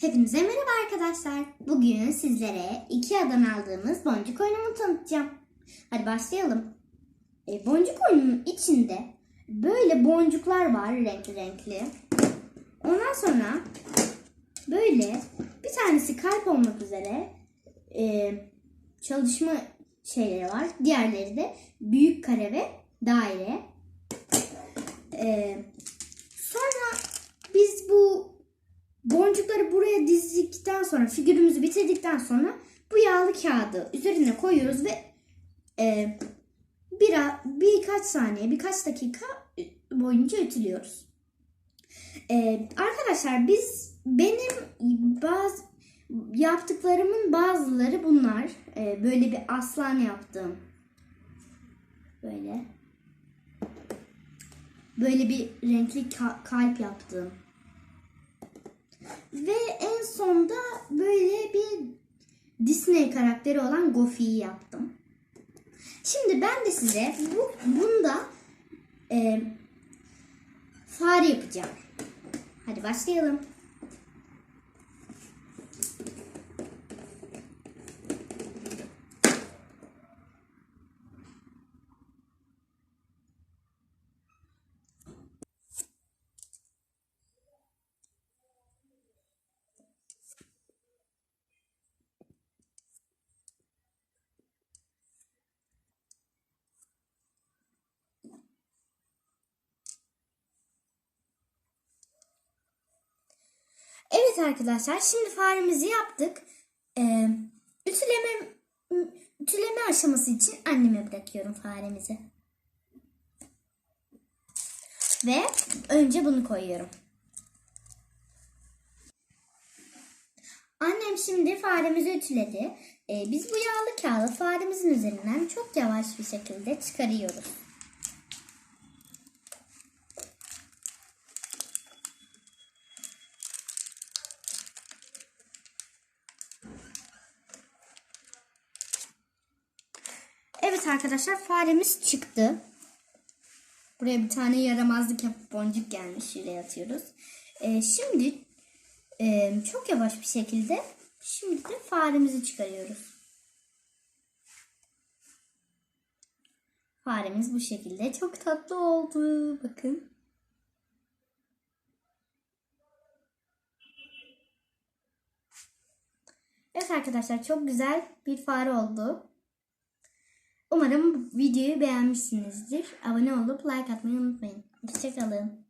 Hepinize merhaba arkadaşlar. Bugün sizlere Ikea'dan aldığımız boncuk oyunumu tanıtacağım. Hadi başlayalım. E, boncuk oyununun içinde böyle boncuklar var renkli renkli. Ondan sonra böyle bir tanesi kalp olmak üzere e, çalışma şeyleri var. Diğerleri de büyük kare ve daire. E, sonra biz bu boncukları buraya dizdikten sonra figürümüzü bitirdikten sonra bu yağlı kağıdı üzerine koyuyoruz ve e, bir, birkaç saniye birkaç dakika boyunca ütülüyoruz. E, arkadaşlar biz benim bazı yaptıklarımın bazıları bunlar. E, böyle bir aslan yaptım. Böyle. Böyle bir renkli ka- kalp yaptım. Ve en sonda böyle bir Disney karakteri olan Goofy'yi yaptım. Şimdi ben de size bu bunda e, fare yapacağım. Hadi başlayalım. Evet arkadaşlar şimdi faremizi yaptık. Ee, ütüleme ütüleme aşaması için anneme bırakıyorum faremizi. Ve önce bunu koyuyorum. Annem şimdi faremizi ütüledi. Ee, biz bu yağlı kağıdı faremizin üzerinden çok yavaş bir şekilde çıkarıyoruz. Evet arkadaşlar faremiz çıktı. Buraya bir tane yaramazlık yapıp boncuk gelmiş. Şuraya atıyoruz. Ee, şimdi e, çok yavaş bir şekilde şimdi de faremizi çıkarıyoruz. Faremiz bu şekilde. Çok tatlı oldu. Bakın. Evet arkadaşlar çok güzel bir fare oldu. Umarım videoyu beğenmişsinizdir. Abone olup like atmayı unutmayın. Hoşçakalın.